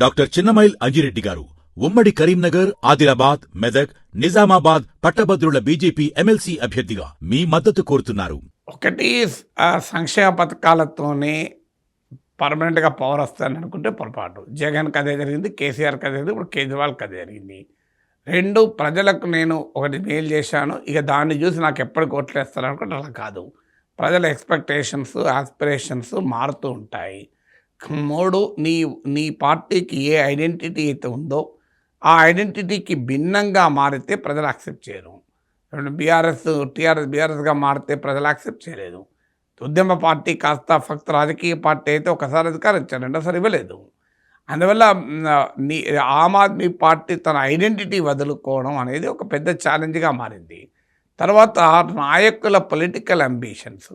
Doctor Chinnamail Anji Reddy గారు ఉమ్మడి కరీంనగర్ ఆదిలాబాద్ మెదక్ నిజామాబాద్ పట్టభద్రుల బీజేపీ ఎమ్మెల్సీ అభ్యర్థిగా మీ మద్దతు కోరుతున్నారు. ఒకటి సంక్షేమ పథకాలతోనే పర్మనెంట్గా పవర్ వస్తుందని అనుకుంటే పొరపాటు. జగన్కి అదే జరిగింది? కేసీఆర్కి అదే జరిగింది ఇప్పుడు కేజ్రీవాల్కి అదే జరిగింది. రెండు ప్రజలకు నేను ఒకటి మేలు చేశాను. ఇక దాన్ని చూసి నాకు ఎప్పటికి ఓట్లు అనుకుంటే అలా కాదు. ప్రజల ఎక్స్పెక్టేషన్స్ ఆస్పిరేషన్స్ మారుతూ ఉంటాయి. మూడు నీ నీ పార్టీకి ఏ ఐడెంటిటీ అయితే ఉందో ఆ ఐడెంటిటీకి భిన్నంగా మారితే ప్రజలు యాక్సెప్ట్ చేయరు. రెండు బీఆర్ఎస్ టీఆర్ఎస్ బీఆర్ఎస్గా మారితే ప్రజలు యాక్సెప్ట్ చేయలేదు. ఉద్యమ పార్టీ కాస్త ఫక్త రాజకీయ పార్టీ అయితే ఒకసారి అధికారం ఇచ్చారు రెండోసారి ఇవ్వలేదు. అందువల్ల నీ ఆమ్ ఆద్మీ పార్టీ తన ఐడెంటిటీ వదులుకోవడం అనేది ఒక పెద్ద ఛాలెంజ్గా మారింది. తర్వాత నాయకుల పొలిటికల్ అంబిషన్స్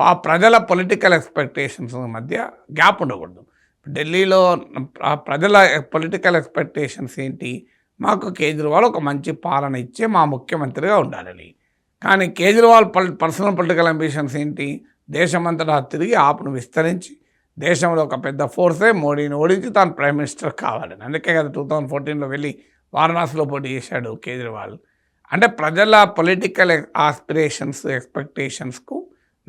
ఆ ప్రజల పొలిటికల్ ఎక్స్పెక్టేషన్స్ మధ్య గ్యాప్ ఉండకూడదు. ఢిల్లీలో ప్రజల పొలిటికల్ ఎక్స్పెక్టేషన్స్ ఏంటి? మాకు కేజ్రీవాల్ ఒక మంచి పాలన ఇచ్చే మా ముఖ్యమంత్రిగా ఉండాలని కానీ కేజ్రీవాల్ పల్ పర్సనల్ పొలిటికల్ అంబిషన్స్ ఏంటి? దేశమంతటా తిరిగి ఆపును విస్తరించి దేశంలో ఒక పెద్ద ఫోర్సే మోడీని ఓడించి తాను ప్రైమ్ మినిస్టర్ కావాలని. అందుకే కదా టూ థౌజండ్ ఫోర్టీన్లో వెళ్ళి వారణాసిలో పోటీ చేశాడు కేజ్రీవాల్. అంటే ప్రజల పొలిటికల్ ఆస్పిరేషన్స్ ఎక్స్పెక్టేషన్స్కు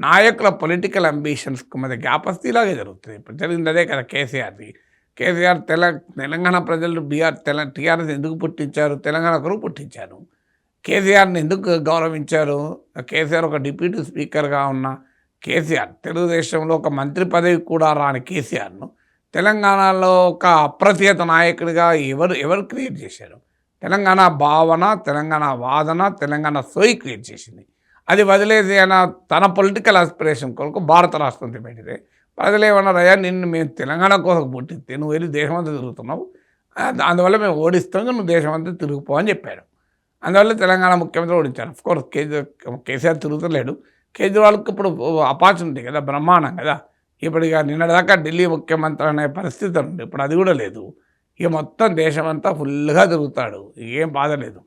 నాయకుల పొలిటికల్ అంబిషన్స్కు మధ్య గ్యాప్ వస్తే ఇలాగే జరుగుతుంది. ఇప్పుడు జరిగింది అదే కదా కేసీఆర్ది కేసీఆర్ తెల తెలంగాణ ప్రజలు బీఆర్ తెల టీఆర్ఎస్ ఎందుకు పుట్టించారు? తెలంగాణ కొరకు పుట్టించారు. కేసీఆర్ని ఎందుకు గౌరవించారు? కేసీఆర్ ఒక డిప్యూటీ స్పీకర్గా ఉన్న కేసీఆర్ తెలుగుదేశంలో ఒక మంత్రి పదవి కూడా రాని కేసీఆర్ను తెలంగాణలో ఒక అప్రతిహత నాయకుడిగా ఎవరు ఎవరు క్రియేట్ చేశారు? తెలంగాణ భావన తెలంగాణ వాదన తెలంగాణ సోయి క్రియేట్ చేసింది. అది వదిలేసి ఆయన తన పొలిటికల్ ఆస్పిరేషన్ కొరకు భారత రాష్ట్రం పెట్టితే ప్రజలు ఏమన్నారయ్యా నిన్ను మేము తెలంగాణ కోసం పుట్టిస్తే నువ్వు వెళ్ళి దేశమంతా తిరుగుతున్నావు. ఆ, అందువల్ల మేము ఓడిస్తాం నువ్వు దేశమంతా తిరిగిపో అని చెప్పాడు. అందువల్ల తెలంగాణ ముఖ్యమంత్రి ఓడించారు. అఫ్కోర్స్ కేజీ కేసీఆర్ తిరుగుతలేడు. కేజ్రీవాల్కి ఇప్పుడు అపార్చునిటీ కదా బ్రహ్మాండం కదా. ఇప్పుడు ఇక నిన్నటిదాకా ఢిల్లీ ముఖ్యమంత్రి అనే పరిస్థితి ఉంది. ఇప్పుడు అది కూడా లేదు. ఇక మొత్తం దేశమంతా ఫుల్గా తిరుగుతాడు. ఏం బాధ లేదు.